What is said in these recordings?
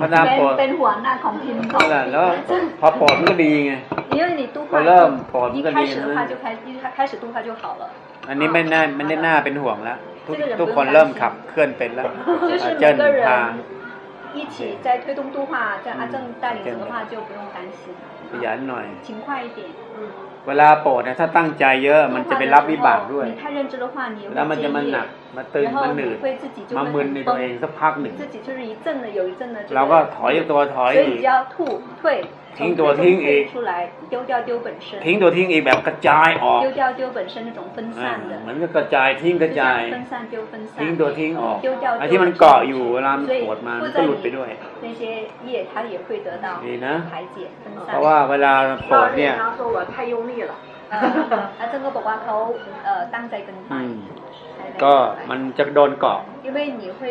พระนามโปรด เป็นหัวหน้าของพิมพ์ นั่นแหละแล้วพอโปรดมันก็ดีไง 因为你度 พอ 化 เริ่มโปรด 一 มันก็ 开 ดี 始的 นะ 话就开一开始度化就好了。 อันนี้ไม่น่าไม่ได้น่าเป็นห่วงแล้วทุกทุกคนเริ่มขับเคลื่อนเป็นแล้ว 就是 อาเจิ้น 每个 พา 人一起在推动度化，在阿正带领着的话就不用担心， ขยันหน่อย 勤快一点。 เวลาโปรดเนี่ยถ้าตั้งใจเยอะมันจะไปรับวิบากด้วย แล้วมันจะมันหนักมาตึงมันหนืดมามึนในตัวเองสักพักหนึ่งเราก็ถอยตัวถอย ทิ้ง 从 ตัว 退 ทิ้ง 中 อีก 退出来，丢掉丢本身， ทิ้งตัวทิ้งอีกแบบกระจายออก 丢掉丢本身那种分 อ่า 散的 เห。มือนกับกระจายทิ้งกระ 就 จาย 像分散丢分散， ทิ้งตัวทิ้งออก 丢掉 ไอ้ 丢 ที่มัน 本身 เกาะอยู่เวลามัน 所以 ปวดมามัน 附 ก็ 在 หลุดไป 你 ด้วย 那些业，它也会得到 ดีนะ 排解分 เพ 散 ราะ。ว่าเวลาโปรดเนี่ย 他说我太用力了。 เอ่ออาจารย์ก็บอกว่าเขาเอ่อตั้งใจเกินไป อืม ใช่ไหม ก็มันจะโดนเกาะ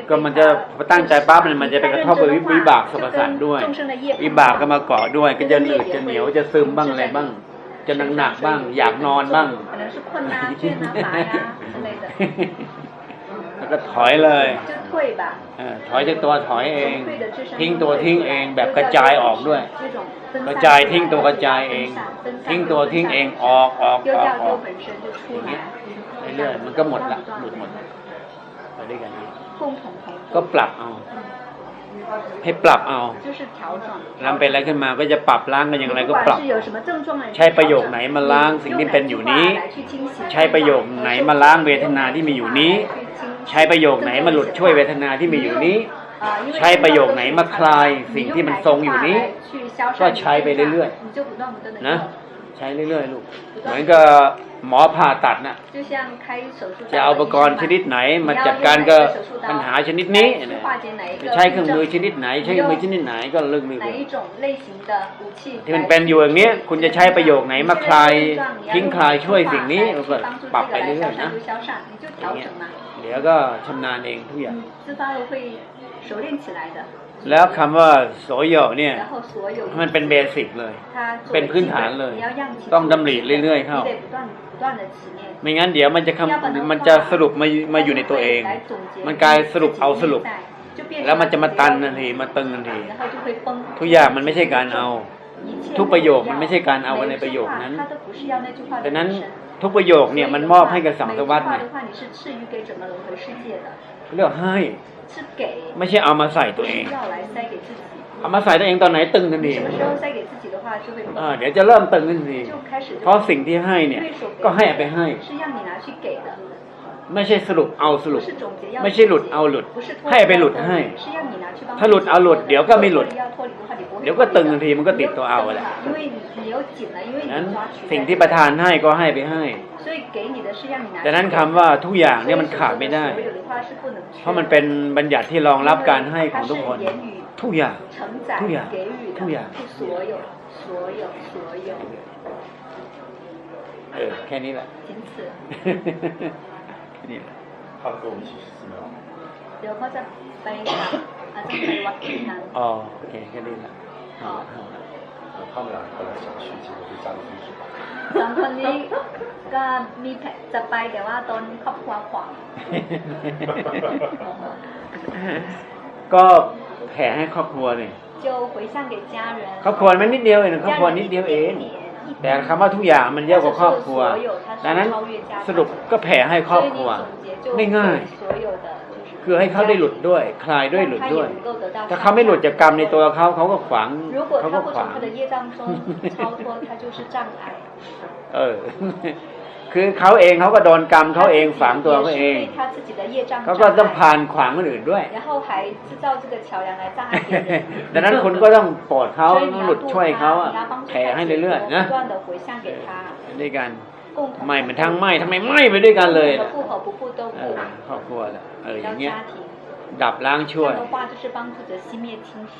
ก็มันจะตั้งใจปั๊บมันจะไปกระทบกับวิบากสัมสารด้วย วิบากก็มาเกาะด้วย ก็จะหนืดจะเหนียวจะซึมบ้างอะไรบ้าง จะหนักหนักบ้าง อยากนอนบ้างแล้วก็ถอยเลยถอยจากตัวถอยเอง ทิ้งตัวทิ้งเองแบบกระจายออกด้วย กระจายทิ้งตัวกระจายเอง ทิ้งตัวทิ้งเองออกออกออกออกอย่างเงี้ย เรื่อยๆมันก็หมดละหลุดหมดไปด้วยกันนี้ก็ปรับเอา ให้ปรับเอาทำเป็นอะไรขึ้นมาก็จะปรับล้างกันอย่างไรก็ปรับ ใช้ประโยคไหนมาล้างสิ่งที่เป็นอยู่นี้ ใช้ประโยคไหนมาล้างเวทนาที่มีอยู่นี้ ใช้ประโยคไหนมาหลุดช่วยเวทนาที่มีอยู่นี้ ใช้ประโยคไหนมาคลายสิ่งที่มันทรงอยู่นี้ ก็ใช้ไปเรื่อยๆนะ ใช้เรื่อยๆลูก เหมือนกับหมอผ่าตัดนะ่ะจะเอาอุปกรณ์ชนิดไหนมาจัดการกับปัญหาชนิดนี้จะใช้เครื่องมือชนิดไหน ใช้เครื่องมือชนิดไหนก็เรื่องนี้ที่มันเป็นอยู่อย่างนี้คุณจะใช้ประโยคไหนมาคลายทิ้งคลายช่วยสิ่งนี้ก็ปรับไปเรื่อยๆนะเดี๋ยวก็ชำนาญเองทุกอย่าง 自发的会熟练起来的。 แล้วคำว่าโสโยเนี่ย 然后所有 มันเป็นเบสิกเลย 它作为 เป็นพื้นฐานเลย 基本你要让其 ต้องดำริเรื่อยๆเข้า 你得不断不断的起念 ไม่งั้นเดี๋ยวมันจะคำมันจะสรุปมามาอยู่ในตัวเอง มันกลายสรุปเอาสรุป แล้วมันจะมาตันทันทีมาตึงทันที 然后就会崩 ทุกอย่างมันไม่ใช่การเอา 一切 ทุกประโยคมันไม่ใช่การเอาในประโยคนั้น 它都不是要那句话的 ดังนั้น 本身 ทุกประโยคเนี่ยมันมอบให้กับสังสวัต 每 ไง 句话的话，你是赐予给整个轮回世界的， เรียกให้ 是给， ไม่ใช่เอามาใส่ตัวเอง เอามาใส่ตัวเองตอนไหนตึงนั่นเองเดี๋ยวจะเริ่มตึงนั่นเองเพราะสิ่งที่ให้เนี่ย ก็ให้ไปให้ ไม่ใช่สรุปเอาสรุป ไม่ใช่หลุดเอาหลุด ให้ไปหลุดให้ ถ้าหลุดเอาหลุด เดี๋ยวก็ไม่หลุด เดี๋ยวก็ตึงทันทีมันก็ติดตัวเอาแหละนั้นสิ่งที่ประธานให้ก็ให้ไปให้แต่นั้นคำว่าทุกอย่างเนี่ยมันขาดไม่ได้ เพราะมันเป็นบัญญัติที่รองรับการให้ของทุกคน ทุกอย่างทุกอย่างทุกอย่างเออแค่นี้แหละ นี้แหละ 他跟我们一起去寺庙。 เดี๋ยวเขาจะไปกับอาจารย์ไปวัดที่นั้น อ๋อโอเคแค่นี้แหละ อ๋อ 他们俩本来想去，结果被家里阻止了。 สองคนนี้ก็มีแผนจะไปแต่ว่าตนครอบครัวขวาง ก็แผ่ให้ครอบครัวเนี่ย 就回向给家人 ครอบครัวมันนิดเดียวเองครอบครัวนิดเดียวเอง แต่คำว่าทุกอย่างมันเยอะกว่าครอบครัว ดังนั้นสรุปก็แผ่ให้ครอบครัวง่ายๆคือให้เขาได้หลุดด้วย คลายด้วยหลุดด้วย ถ้าเขาไม่หลุดจากกรรมในตัวเขาเขาก็ขวางเขาก็ขวางเออ คือเขาเองเขาก็โดนกรรมเขาเองฝังตัวเขาเอง 也是被他自己的业障 เขาก็ต้อง 障碍 ผ่านขวางคนอื่นด้วย 然后还制造这个桥梁来障碍别人。 ดังนั้นคุณก็ต้องโปรดเขา 所以 ต้อง 你 หลุ 要 ด 度 ช่วยเขาอะ 他，你要帮助 แผ่ให้ 他解 เรื่อย 脱 ๆนะ 不断的回向给他， ด้วยกัน 共同 ไม่เหมือนทั้งไหม้ทำไมไหม้ไปด้วยกันเลย 和 ล่ะ 不和不不都 เอ 不 อ，ครอบครัวแหละเอออ 要 ย่างเงี้ย 家庭。 ดับล้าง 这 ช่วย 样的话就是帮助着熄灭清洗，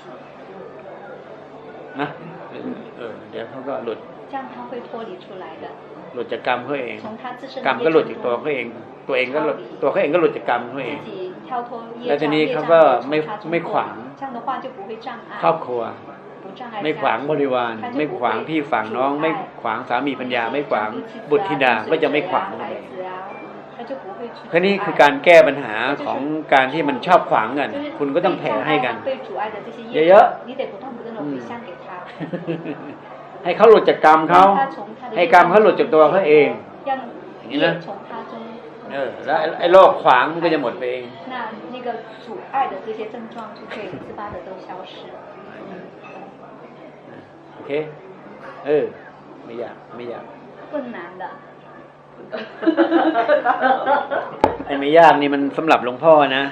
นะเออเดี๋ยวเขาก็หลุด 这样他会脱离出来的， หลุดจากกรรมเขาเอง กรรมก็หลุดจากตัวเขาเอง ตัวเองก็หลุดตัวเขาเองก็หลุดจากกรรมเขาเอง แล้วทีนี้เขาก็ไม่ไม่ขวางครอบครัว ไม่ขวางบริวาร ไม่ขวางพี่ฝั่งน้อง ไม่ขวางสามีปัญญา ไม่ขวางบุตรธิดาก็จะไม่ขวางเลยแค่นี้คือการแก้ปัญหาของการที่มันชอบขวางกัน คุณก็ต้องแผ่ให้กัน เยอะๆ 你得不断不断的回向给他， ให้เขาหลุดจากกรรมเขา 让他从他的 ให้กรรมเขาหลุดจากตัวเขาเอง 让 อย่างนี้นะ 业从他中 เออ แล้วไอ้ไอ้โรคขวางมันก็จะหมดไปเอง 那那个阻碍的这些症状就可以自发的都消失。 โอเค เออ ไม่อยาก ไม่อยาก 困难的， ไอ้ไม่ยากนี่มันสำหรับหลวงพ่อนะ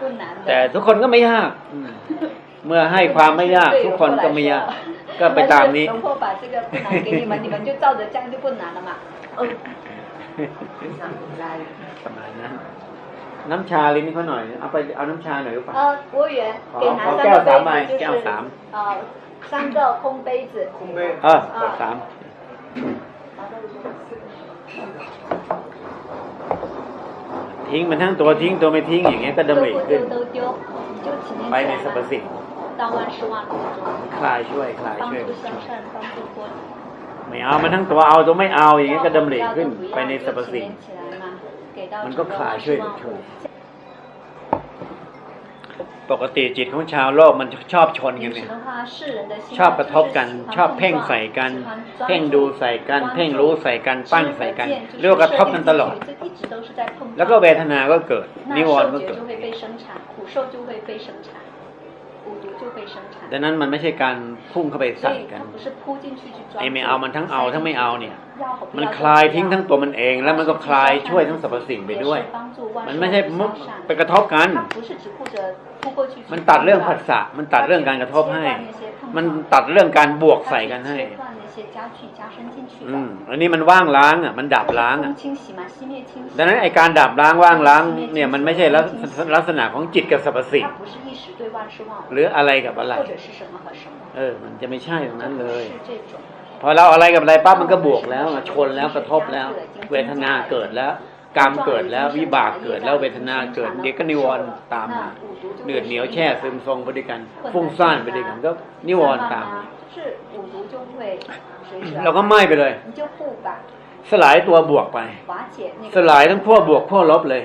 困难 แต่ 的。 ทุกคนก็ไม่ยากอืมเมื่อให้ความไม่ยาก ทุกคนก็ไม่ยาก ก็ไปตามนี้ 龙婆把这个不难给你们，你们就照着这样就不难了嘛。 ประมาณนั้น น้ำชาลิ้นเขาหน่อย เอาไปเอาน้ำชาหน่อยหรือเปล่า 呃，服务员给拿好好三个叫三杯杯子，就叫是三呃三个空杯子。空杯 เออขอสามทิ้งมันทั้งตัวทิ้งตัวไม่ทิ้งอย่างเงี้ยก็ดำ 丢 ริ 不 ขึ้น 丢都丢，你就体验 ไป 起 ใน 来 สรรพ 嘛。 สิ่ง 到万事万物中， คลายช่วยคลาย 帮 ช่วย 助向善，帮助脱离。 ไม่เอามันทั้งตัวเอาตัวไม่เอาอย่างเงี้ยก็ดำริขึ้น ไปในสรรพสิ่ง 起来嘛，给到 มัน 整 ก็ 个 คลาย 万 ช่วย 事万 ถู 物 ก。ปกติจิตของชาวโลกมันชอบชนกัน 平 เนี่ 时 ย 的话，世人的心 ชอบ 态 กระทบกัน 就是喜欢 ชอบ 碰 เพ่ง 撞 ใส่กัน 喜欢专 เพ่ง 注 ดูใส่กัน 关注 เพ่งรู้ใส่กัน ปั้นใส่กัน 知和见 เรียกว่ากระทบกันตลอด 这一直都是在碰撞 แล้วก็เวทนาก็เกิด 那 นิวรณ์ 受 ก็ 觉 เกิด 就会被生产，苦受就会被生产，五毒就被生产。 ดังนั้นมันไม่ใช่การพุ่งเข้าไปสั่กันไอไม่เอามันทั้งเอาทั้งไม่เอาเนี่ย มันคลายทิ้งทั้งตัวมันเอง แล้วมันก็คลายช่วยทั้งสรรพสิ่งไปด้วย มันไม่ใช่มุกไปกระทบกัน มันตัดเรื่องผัสสะมันตัดเรื่องการกระทบให้ มันตัดเรื่องการบวกใส่กันให้ 些加剧加深进去 อื 的 มอันนี้มันว่างล้างอ่ะ มันดับล้างอ่ะ 空清洗嘛，熄灭清洗。 ดังนั้นไอการดับล้างว่างล้างเนี่ยมันไม่ใช่ลักษลักษณะของจิตกับสรรพสิ่ง 它不是一时对万事万物， หรืออะไรกับอะไร 或者是什么和什么， เออ มันจะไม่ใช่ตรงนั้นเลย 是这种。 พอเราอะไรกับอะไรปั๊บมันก็บวกแล้วชนแล้วกระทบแล้ว เวทนาเกิดแล้ว กรรมเกิดแล้ววิบากเกิดแล้วเวทนาเกิดเดี๋ก็นิวรณ์ตามมาเหนือเหนียวแช่ซึมทรงไปด้วยกันฟุ้งซ่านไปด้วยกันก็นิวรณ์ตามเราก็ไหม้ไปเลย สลายตัวบวกไป สลายทั้งขั้วบวกขั้วลบเลย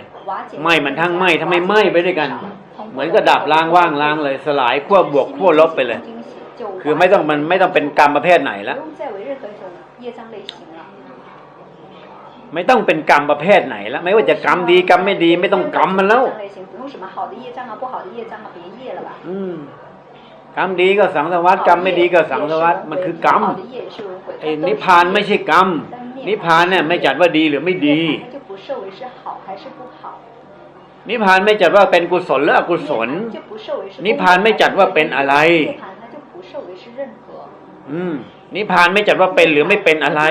ไหม้มันทั้งไหม้ทำไมไหม้ไปด้วยกัน เหมือนกระดับล้างว่างล้างเลย สลายขั้วบวกขั้วลบไปเลย คือไม่ต้องมันไม่ต้องเป็นกรรมประเภทไหนแล้ว ไม่ต้องเป็นกรรมประเภทไหนแล้วไม่ว่าจะกรรมดีกรรมไม่ดี ไม่ต้องกรรมมันแล้วกรรมดีก็สังสวัสดกรรมไม่ดีก็สังสวัสดมันคือกรรมนิพพานไม่ใช่กรรมนิพพานเนี่ยไม่จัดว่าดีหรือไม่ดีนิพพานไม่จัดว่าเป็นกุศลหรืออกุศล นิพพานไม่จัดว่าเป็นอะไร อืม นิพพานไม่จัดว่าเป็นหรือไม่เป็นอะไร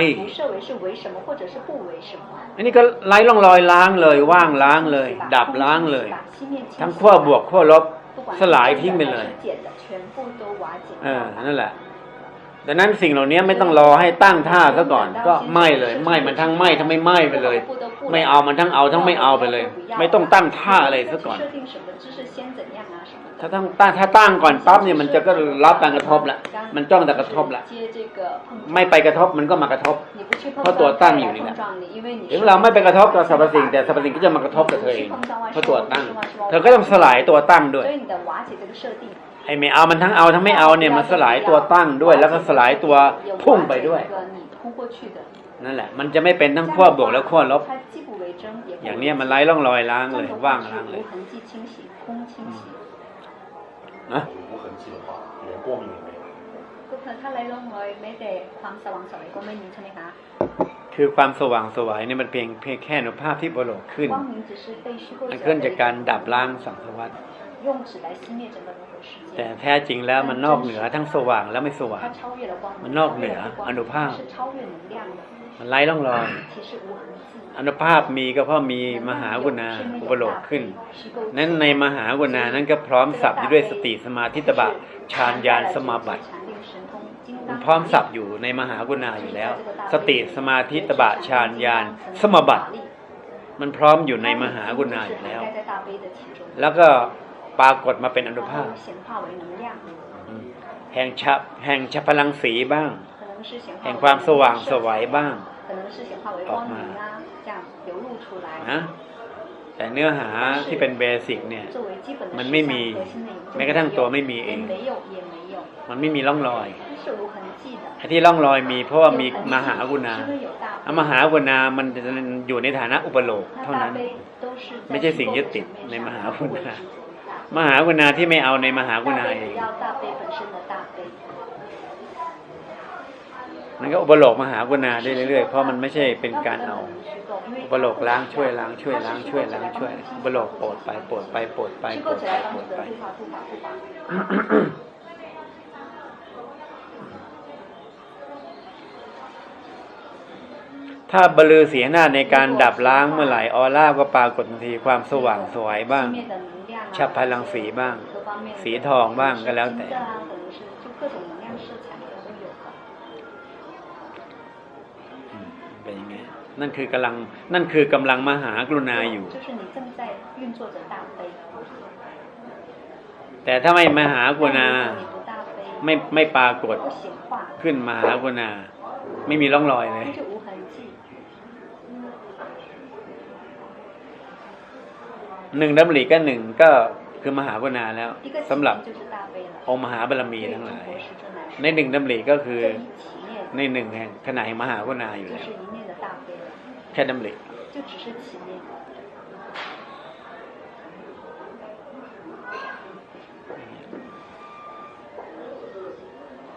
อันนี้ก็ไล่ล่องลอยล้างเลยว่างล้างเลย ดับล้างเลย ทั้งขั้วบวกขั้วลบสลายทิ้งไปเลยเออนั่นแหละดังนั้นสิ่งเหล่านี้ไม่ต้องรอให้ตั้งท่าซะก่อน ก็ไม่เลยไม่มันทั้งไม่ทั้งไม่ไม่ไปเลย ไม่เอามันทั้งเอาทั้งไม่เอาไปเลย ไม่ต้องตั้งท่าอะไรซะก่อน ถ้าตั้งตั้งถ้าตั้งก่อนปั๊บเนี่ยมันจะก็รับการกระทบละมันจ้องแต่กระทบละไม่ไปกระทบมันก็มากระทบ เพราะตัวตั้งอยู่นี่แหละถึงเราไม่ไปกระทบกับสรรพสิ่งแต่สรรพสิ่งก็จะมากระทบกับเธอเองเพราะตัวตั้ง เธอก็ต้องสลายตัวตั้งด้วยไอ้ไม่เอามันทั้งเอาทั้งไม่เอาเนี่ยมันสลายตัวตั้งด้วย แล้วก็สลายตัวพุ่งไปด้วยนั่นแหละ มันจะไม่เป็นทั้งขั้วบวกและขั้วลบ อย่างนี้มันไร้ร่องรอยล้างเลยว่างล้างเลย 无痕迹清洗空清洗 นะ 无痕迹的话，连过敏也没有。 ก็คือถ้าไร้ร่องรอยไม่แต่ความสว่างไสวยก็ไม่มีใช่ไหมคะ คือความสว่างสวายเนี่ยมันเพียงเพียงแค่อนุภาพที่โปรโลกขึ้น 光明只是被虚构 มัน 者 ขึ้นจากการ 的 ดับล้างสังสารวัฏ 用纸来熄灭整个轮回世 แต่ 界 แท้จริงแล้วมันนอกเหนือทั้งสว่างและไม่สว่าง 它超越了光明 มันนอกเหนือ 超越了光明 อนุภาพ 是超越能量的 มันไร้ร่องรอย 其实无痕迹 อนุภาพมีก็เพราะมีมหากุณาอุปโลกขึ้น นั้นในมหากุณานั้นก็พร้อมสับอยู่ด้วยสติสมาธิตบะฌานญาณสมาบัติมันพร้อมสับอยู่ในมหากุณาอยู่แล้ว สติสมาธิตบะฌานญาณสมาบัติ มันพร้อมอยู่ในมหากุณาอยู่แล้ว แล้วก็ปรากฏมาเป็นอนุภาพ แห่งชะแห่งชะพลังสีบ้าง แห่งความสว่างสวัยบ้าง 能是显化为光明啊这样 流露出来。 นะแต่เนื้อหาที่เป็นเบสิกเนี่ย 作为基本的 มัน 思 ไม่ 想 มี 核心的一 แม้กระทั่งตัวไม่มีเอ 也 ง 没有也没有， มันไม่มีร่องรอย 它是无痕迹的。 ไอ้ที่ร่องรอยมีเพราะว่ามี 有痕迹 มหากุณา 是因为有大 อ่ะ 悲 มหากุณามันจะอยู่ในฐานะอุปโลก 那 เท่า 大 นั้น 悲都是 ไม่ 在 ใช่ 虚 สิ่ง 构 ยึด 的 ติด 层面 ใน 上 มหา 它 กุ 不为 ณา 执着于大 มหากุณาที่ไม่เอาในมหากุณา 大 เอ 悲 ง มันก็อุปโลกมหากุณาได้เรื่อยๆ เพราะมันไม่ใช่เป็นการเอาอุปโลกล้างช่วยล้างช่วยล้างช่วยล้างช่วยอุปโลกปวดไปปวดไปปวดไปปวดไปปรดไปถ้าบลือเสียหน้าในการดับล้างเมื่อไหร่ออร่าก็ปรากฏทีความสว่างสวยบ้างฉับพลังสีบ้าง สีทองบ้างก็แล้วแต่ นั่นคือกำลังนั่นคือกำลังมหากรุณาอยู่ แต่ถ้าไม่มหากรุณาไม่ไม่ปรากฏขึ้นมหากรุณา ไม่มีร่องรอยเลยหนึ่งดัมบลีก็หนึ่งก็คือมหากรุณาแล้ว สำหรับองค์มหาบารมีทั้งหลาย ในหนึ่งดัมบลีก็คือในหนึ่งแห่งขณะมหากรุณาอยู่แล้ว แค่นเลย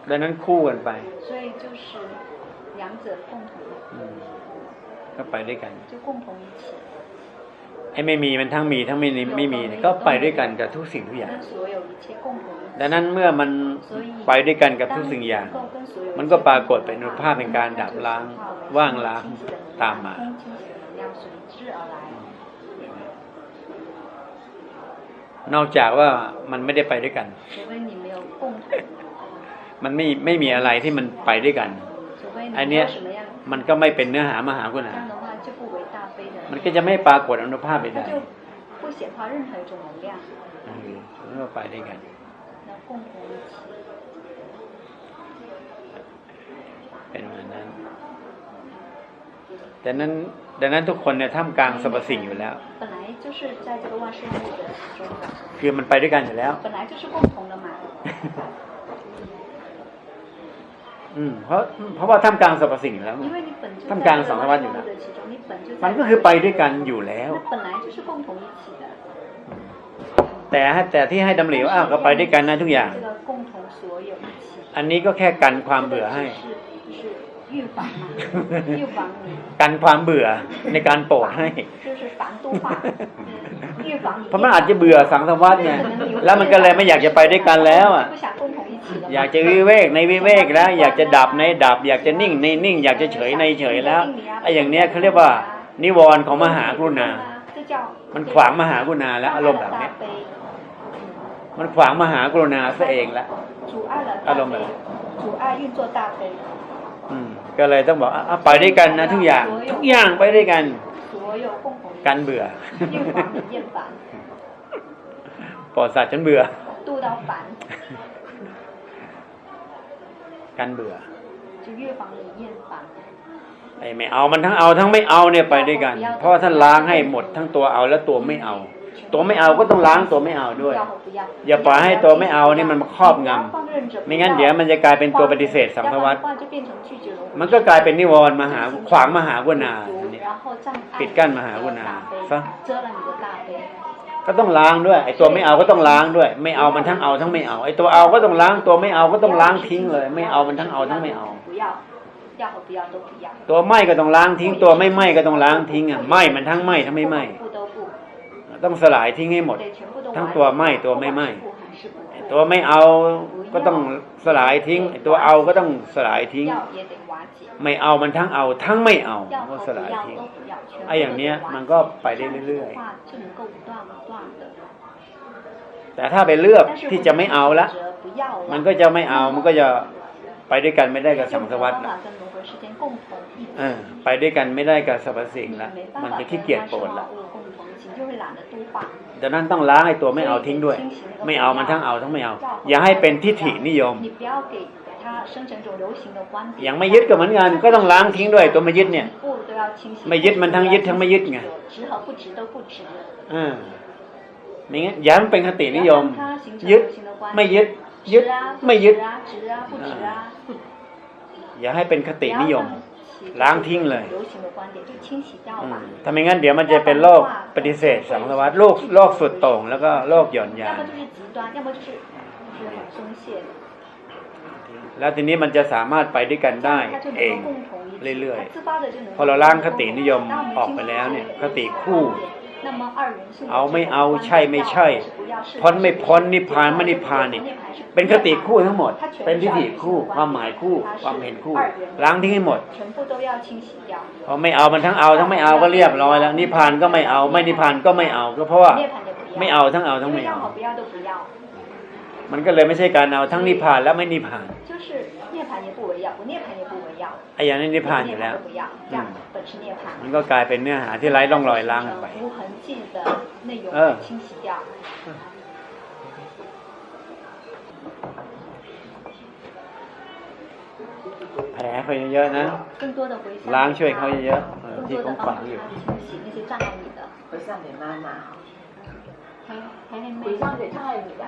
ดังนั้นคู่กันไปก็ไปด้วยกันไอ้ไม่มีมันทั้งมีทั้งไม่ไม่มีก็ไปด้วยกันกับทุกสิ่งทุกอย่าง ดังนั้นเมื่อมันไปด้วยกันกับทุกสิ่งอย่าง มันก็ปรากฏเป็นรูปภาพเป็นการดับล้างว่างล้าง ตามมาอนอกจากว่ามันไม่ได้ไปด้วยกัน มันไม่ไม่มีอะไรที่มันไปด้วยกัน อันเนี้ยมันก็ไม่เป็นเนื้อหามหากุณามันก็จะไม่ปรากฏอนุภาพไปๆเรียกว่าไปด้วยกัน เป็นวั ดังนั้นดังนั้นทุกคนเนี่ยท่ามกลางสรรพสิ่งอยู่แล้วคือมันไปด้วยกันอยู่แล้วอืมเพราะเพราะว่าท่ามกลางสรรพสิ่งอยู่แล้วท่ามกลางสองสวรรค์อยู่นะมันก็คือไปด้วยกันอยู่แล้วแต่แต่ที่ให้ดำเหลียวอ้าวก็ไปด้วยกันนะทุกอย่าง อันนี้ก็แค่กันความเบื่อให้ 这个只是就是预防嘛，预防你 กันความเบื่อในการโปรดให้ 就是防督化，预防你。 เพราะมันอาจจะเบื่อสังสารวัฏไงแล้วมันก็เลยไม่อยากจะไปด้วยกันแล้วอ่ะ 不想共同一起了嘛。 อยากจะวิเวกในวิเวกแล้ว อยากจะดับในดับ อยากจะนิ่งในนิ่ง อยากจะเฉยในเฉยแล้วไอ้อย่างเนี้ยเขาเรียกว่า นิวรณ์ของมหากรุณา 这叫 มันขวางมหากรุณาแล้วอารมณ์แบบเนี้ย มันขวางมหากรุณาซะเองละ 阻碍了 อารมณ์แบบ 阻碍运作大悲， อืม ก็เลยต้องบอกอไปด้วยกันนะทุกอย่าง ทุกอย่างไปด้วยกันการเบื่อปอดสัตว์ฉันเบื่อการเบื่อไอ้ไม่เอามันทั้งเอาทั้งไม่เอาเนี่ยไปด้วยกัน เพราะท่านล้างให้หมดทั้งตัวเอาและตัวไม่เอา ตัวไม่เอาก็ต้องล้างตัวไม่เอาด้วย อย่าปล่อยให้ตัวไม่เอานี่มันมาครอบงำไม่งั้นเดี๋ยวมันจะกลายเป็นตัวปฏิเสธสัมภวัตมันก็กลายเป็นนิวรณ์มหาขวางมหาวุนาปิดกั้นมหาวุนาซะก็ต้องล้างด้วยไอ้ตัวไม่เอาก็ต้องล้างด้วย ไม่เอามันทั้งเอาทั้งไม่เอาไอ้ตัวเอาก็ต้องล้างตัวไม่เอาก็ต้องล้างทิ้งเลย ไม่เอามันทั้งเอาทั้งไม่เอาตัวไหม่ก็ต้องล้างทิ้ง ตัวไม่ไหม่ก็ต้องล้างทิ้งอะไหม่มันทั้งไหม่ทั้งไม่ไหม่ ต้องสลายทิ้งให้หมด ทั้งตัวไหม้ตัวไม่ไหม้ตัวไม่เอาก็ต้องสลายทิ้งตัวเอาก็ต้องสลายทิ้ง ไม่เอามันทั้งเอา ทั้งไม่เอาก็สลายทิ้งไอ้อย่างเนี้ย มันก็ไปได้เรื่อยๆแต่ถ้าไปเลือกที่จะไม่เอาละมันก็จะไม่เอามันก็จะไปด้วยกันไม่ได้กับสังสวัตดิ์ละไปด้วยกันไม่ได้กับสรรพสิ่งละมันจะขี้เกียจโปรดละ ดังนั้นต้องล้างไอ้ตัวไม่เอาทิ้งด้วย ไม่เอามันทั้งเอาทั้งไม่เอา อย่าให้เป็นทิฏฐินิยม อย่างไม่ยึดก็เหมือนกันก็ต้องล้างทิ้งด้วยตัวไม่ยึดเนี่ย ไม่ยึดมันทั้งยึดทั้งไม่ยึดไงอ่านี่ย้ำเป็นคตินิยม ยึดไม่ยึดยึดไม่ยึด อย่าให้เป็นคตินิยม ล้างทิ้งเลยทำไมงั้นเดี๋ยวมันจะเป็นโรคปฏิเสธสังสวัสดโรคโรคสุดโต่งแล้วก็โรคหย่อนยานแล้วทีนี้มันจะสามารถไปด้วยกันได้เองเรื่อยๆ พอเราล้างคตินิยมออกไปแล้วเนี่ย คติคู่ เอาไม่เอาใช่ไม่ใช่พ้นไม่พ้นนิพพานไม่นิพพานเนี่ยเป็นคติคู่ทั้งหมด เป็นทิฏฐิคู่ ความหมายคู่ ความเห็นคู่ ล้างทิ้งให้หมดพอไม่เอามันทั้งเอาทั้งไม่เอาก็เรียบร้อยแล้วนิพพานก็ไม่เอา ไม่นิพพานก็ไม่เอาก็เพราะว่าไม่เอาทั้งเอาทั้งไม่เอา มันก็เลยไม่ใช่การเอาทั้งนิพพานและไม่นิพพานไอ้อย่างนี้นิพพานอยู่แล้วมันก็กลายเป็นเนื้อหาที่ไร้ร่องรอยล้างออกไปเออแผลไปเยอะๆนะ ล้างช่วยเขาเยอะๆที่ของฝังอยู่ 还还还没回向给障碍你的。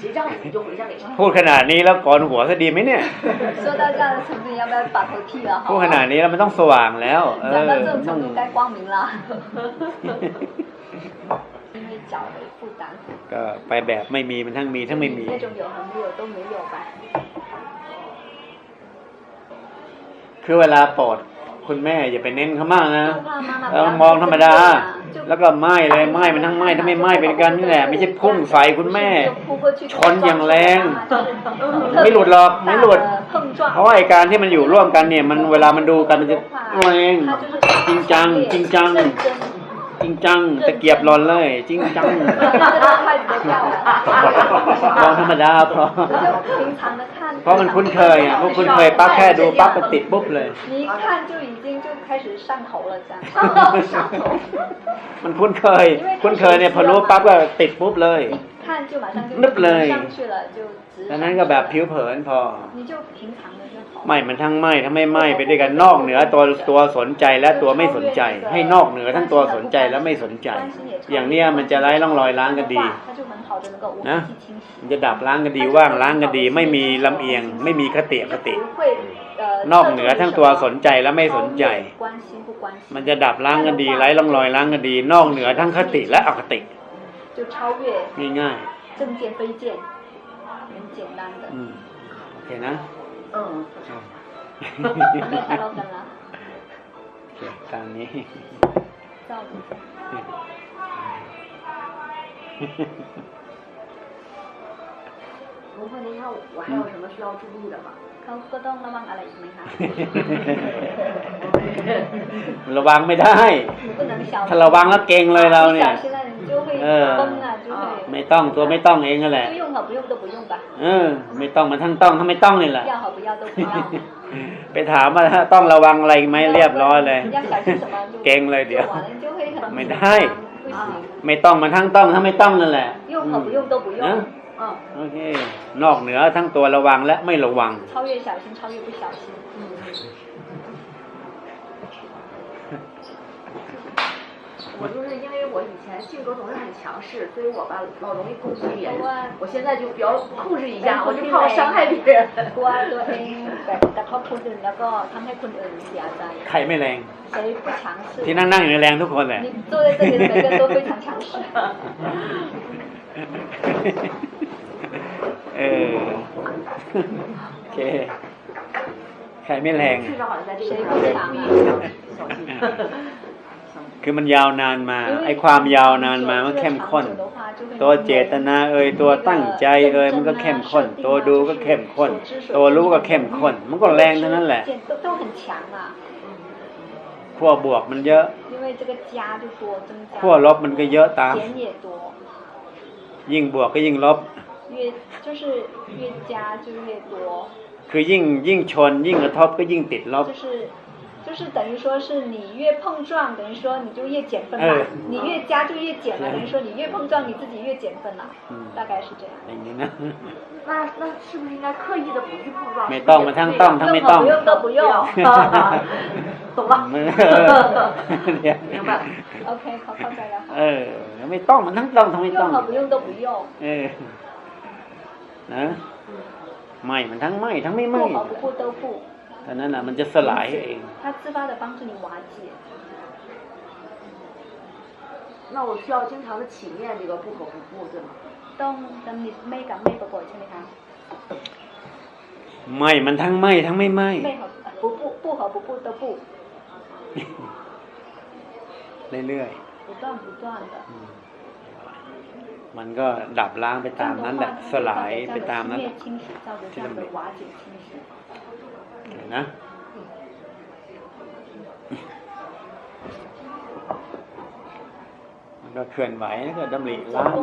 谁障碍你就回向给障碍 พูดขนาดนี้แล้วก่อนหัวซะดีไหมเนี่ย 说到这样的程度，要不要把头剃了？ พูด 好 ขนาด 吗？ นี้แล้วมันต้องสว่างแล้ว เอ 讲 อ 到这种 ต้อ 程 ง 度该光明了，因为脚的负担， ก็ไปแบบไม่มีมันทั้งมีทั้งไม่มี 那种有和没有都没有吧。 คือเวลาโปรดคุณแม่อย่าไปเน้นเขามากนะ 就怕妈妈 เออ 不 มอง 要 ธรรมดา 就 แล้วก็ไหม้เลยไหม้มันทั้งไหม้ทั้งไม่ไหม้เป็นกันนี่แหละ ไม่ใช่พุ่งใส่คุณแม่ ชนอย่างแรง ไม่หลุดหรอกไม่หลุด เพราะไอการที่มันอยู่ร่วมกันเนี่ย มันเวลามันดูกันมันจะแรงจริงจังจริงจัง จริงจังตะเกียบหลอนเลย จริงจัง 这个筷子都掉了 มองธรรมดาพอ 就平常的看 เพราะมันคุ้นเคยอ่ะพวกคุ้นเคยปั๊บแค่ดูปั๊บก็ติดปุ๊บเลย 你一看就已经就开始上头了这样上头 มันคุ้นเคย คุ้นเคยเนี่ยพอรู้ปั๊บก็ติดปุ๊บเลย 一看就马上就 นึบเลย 上去了就直 ดังนั้นก็แบบผิวเผินพอ 你就平常 的就好 ไม่มันทั้งไม่ทั้งไม่ไม่ไปด้วยกันนอกเหนือตัวตัวสนใจและตัวไม่สนใจ ให้นอกเหนือทั้งตัวสนใจและไม่สนใจ อย่างเนี้ยมันจะไร้ร่องรอยล้างกันดี 它就很好的能够无 นะ 痕迹清洗 มันจะดับล้างกันดีว่างล้างกันดี ไม่มีลำเอียง ไม่มีคติคติ 不会呃 นอกเหนือทั้งตัวสนใจและไม่สนใจ 关心不关心 มันจะดับล้างกันดีไร้ร่องรอยล้างกันดี นอกเหนือทั้งคติและอคติ 就超越 ง่าย 正见非见很简单的 ๆอืม 嗯。哈哈哈哈哈。不会，您看我还有什么需要注意的吗？嗯 เขาก็ต้องระวังอะไรอีกไหมคะระวังไม่ได้ ถ้าระวังแล้วเก่งเลยเราเนี่ยเออไม่ต้องตัวไม่ต้องเองนั่นแหละเออ ไม่ต้องมันทั้งต้องทั้งไม่ต้องนี่แหละไปถามว่าต้องระวังอะไรไหมเรียบร้อยเลย เก่งเลยเดี๋ยว ไม่ได้ ไม่ต้องมันทั้งต้องถ้าไม่ต้องนั่นแหละ 用和不用都不 นะ 用嗯， โอเค นอกเหนือทั้งตัวระวังและไม่ระวัง 超越小心超越不小心嗯我就是因为我以前性格总是很强势，所以我吧老容易攻击别人。我现在就比较控制一下，我就怕我伤害别人。 กลัวตัวเองแบบกระทบคนอื่นแล้วก็ทำให้คนอื่นเสียใจ ใครไม่แรง 谁不强势 ที่นั่งนั่งอยู่ในแรงทุกคนแหละ 你坐在这里的每个人都非常强势 เออโอเคใครไม่แรงคือมันยาวนานมา ไอความยาวนานมามันเข้มข้น ตัวเจตนาเอ่ยตัวตั้งใจเอ่ยมันก็เข้มข้น ตัวดูก็เข้มข้น ตัวรู้ก็เข้มข้น มันก็แรงเท่านั้นแหละขั้วบวกมันเยอะขั้วลบมันก็เยอะตาม ยิ่งบวกก็ยิ่งลบ 越就是越加就越多 คือยิ่งยิ่งชน ยิ่งกระทบก็ยิ่งติดลบ 就是 就是等于说是你越碰撞，等于说你就越减分哎嘛，你越加就越减了，等于说你越碰撞你自己越减分了嗯，大概是这样。 อย่างนี้นะ 那那是不是应该刻意的不去碰撞？ ไม่ 是不是 ต้อง 也 มา 不 ทั้ง 这 ต้อง 样 ทั้งไม่ต้อง 不用都不用。懂了。 เนี่ย 明白了。 OK，考考再来 เออไม่ต้องมันทั้งต้องทั้งไม่ 用 ต้อง 和不用都不用， เออ นะไม่มันทั้งไม่ทั้งไม่ไม่ 不和不不都不， ตอนนั้นน่ะมันจะสลายเอง 它自发的帮助你瓦解。那我需要经常的起念这个不可不不，对吗？ ต้องดำริไม่กับไม่บ่อยๆใช่ไหมคะ ไม่มันทั้งไม่ทั้งไม่ไม่ ไม่和不不不和不不都不， เรื่อย 不断不断的。 มันก็ดับล้างไปตามนั้นแหละ สลายไปตามนั้นที่ดำรินะมันก็เคลื่อนไหวแล้วก็ดำริล้าง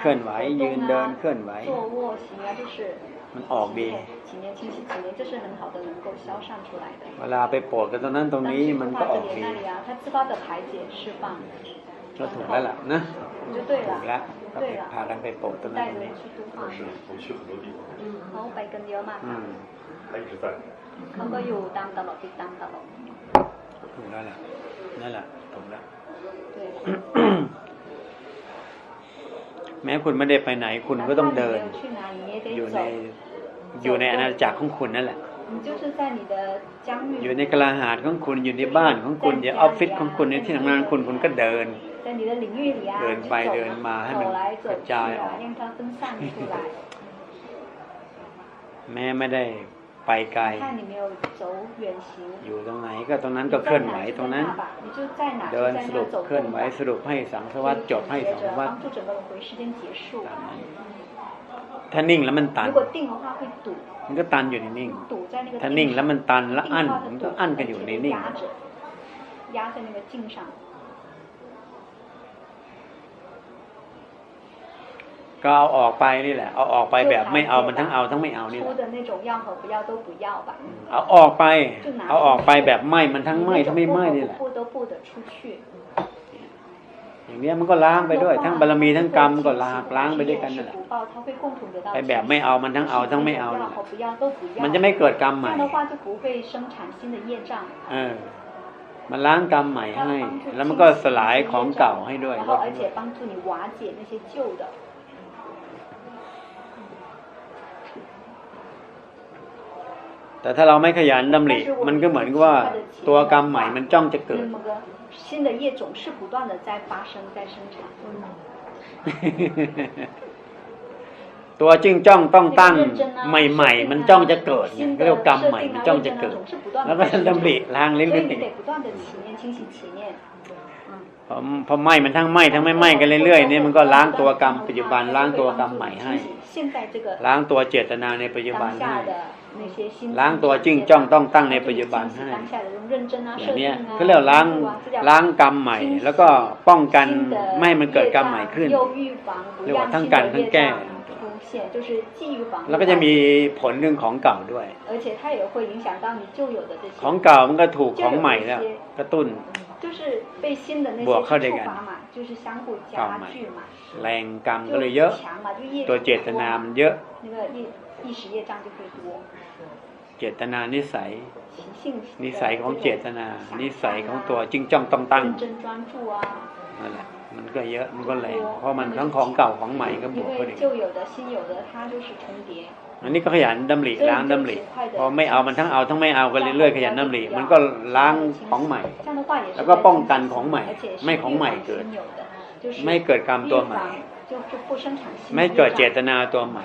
เคลื่อนไหว ยืนเดินเคลื่อนไหวมันออกดีเวลาไปปวดกันตรงนั้นตรงนี้มันก็ออกดีก็ถูกแล้วล่ะนะ 就对 ถูกแล้ 了 ว，ก็ไป 对了 พากันไปโปรดตรงนั้น 带 ตรง 人 นี้ 去度化而，是我去很多地方， เขาไปกันเยอะมาก อื ค่ะ ม 他一直在。 เขาก็อยู่ตามตลอดติดตามตลอด ถูกแล้วล่ะนั่นแหละถูกแล้ว 对。 แม้คุณไม่ได้ไปไหน คุณก็ต้องเดิน 哪怕你没有去哪里，你也 อยู่ 得 ใน 走。 อยู่ในอาณาจักรของคุณนั่นแหละ 你就是在你的疆 อยู่ 域， ในกลาหาดของคุณอยู่ในบ้านของคุณอยู่ออฟฟิศของคุณในที่ทำงานของคุณคุณก็เดิน 在你的领域里啊， เดินไปเดินมาให้มันกระจายออกแม้ไม่ได้ไปไกล อยู่ตรงไหนก็ตรงนั้นก็เคลื่อนไหวตรงนั้น เดินสรุปเคลื่อนไหวสรุปให้สังสวัสดจบให้สังสวัสดถ้านิ่งแล้วมันตันมันก็ตันอยู่ในนิ่ง ถ้านิ่งแล้วมันตันแล้วอั้นมันก็อั้นกันอยู่ในนิ่ง ก็เอาออกไปนี่แหละ เอาออกไปแบบไม่เอามันทั้งเอาทั้งไม่เอานี่แหละเอาออกไป เอาออกไปแบบไม่มันทั้งไม่ทั้งไม่ไม่นี่แหละอย่างเนี้ยมันก็ล้างไปด้วย ทั้งบารมีทั้งกรรมก็ล้างล้างไปด้วยกันนั่นแหละไปแบบไม่เอามันทั้งเอาทั้งไม่เอามันจะไม่เกิดกรรมใหม่เออมันล้างกรรมใหม่ให้ แล้วมันก็สลายของเก่าให้ด้วยแล้วย แต่ถ้าเราไม่ขยันดำริมันก็เหมือนกับว่าตัวกรรมใหม่มันจ้องจะเกิดตัวจึงจ้องต้องตั้งใหม่ ๆ มันจ้องจะเกิดเรียกกรรมใหม่มันจ้องจะเกิด แล้วก็ดำริล้างเล่นๆพอพอไหมมันทั้งไหมทั้งไม่ไหมกันเรื่อยๆเนี่ยมันก็ล้างตัวกรรมปัจจุบันล้างตัวกรรมใหม่ให้ ล้างตัวเจตนาในปัจจุบันให้ ล้างตัวจิ้งจ้องต้องตั้งในปัจจุบันให้อย่างนี้เขาเรียกล้างล้างกรรมใหม่ แล้วก็ป้องกันไม่ให้มันเกิดกรรมใหม่ขึ้นเรียกว่าทั้งกันทั้งแก้แล้วก็จะมีผลเรื่องของเก่าด้วย ของเก่ามันก็ถูกของใหม่แล้วกระตุ้น 就是被新的那些 บวกเข้า 去 ด้วย 触 กัน 发嘛，就是相互 เก่า 加 ใหม่ 剧嘛， แรงกรรม 就 ก็เลยเยอะ 强嘛，就业 ตัว 力 เจตนา 多 มัน 嘛 เยอะ 那个意意识业障就会多， เจตนานิสัย 习性 นิสัยของเจตนา นิสัยของตัวจึงจ้องต้องตั้ง 认真专注啊。 นั่นแหละ มันก็เยอะมันก็แรงเพราะมันทั้งของเก่าของใหม่ก็บวกเข้าไปอันนี้ก็ขยันดำริล้างดำริพอไม่เอามันทั้งเอาทั้งไม่เอากันเรื่อยๆขยันดำริมันก็ล้างของใหม่ แล้วก็ป้องกันของใหม่ ไม่ของใหม่เกิด ไม่เกิดกรรมตัวใหม่ ไม่เกิดเจตนาตัวใหม่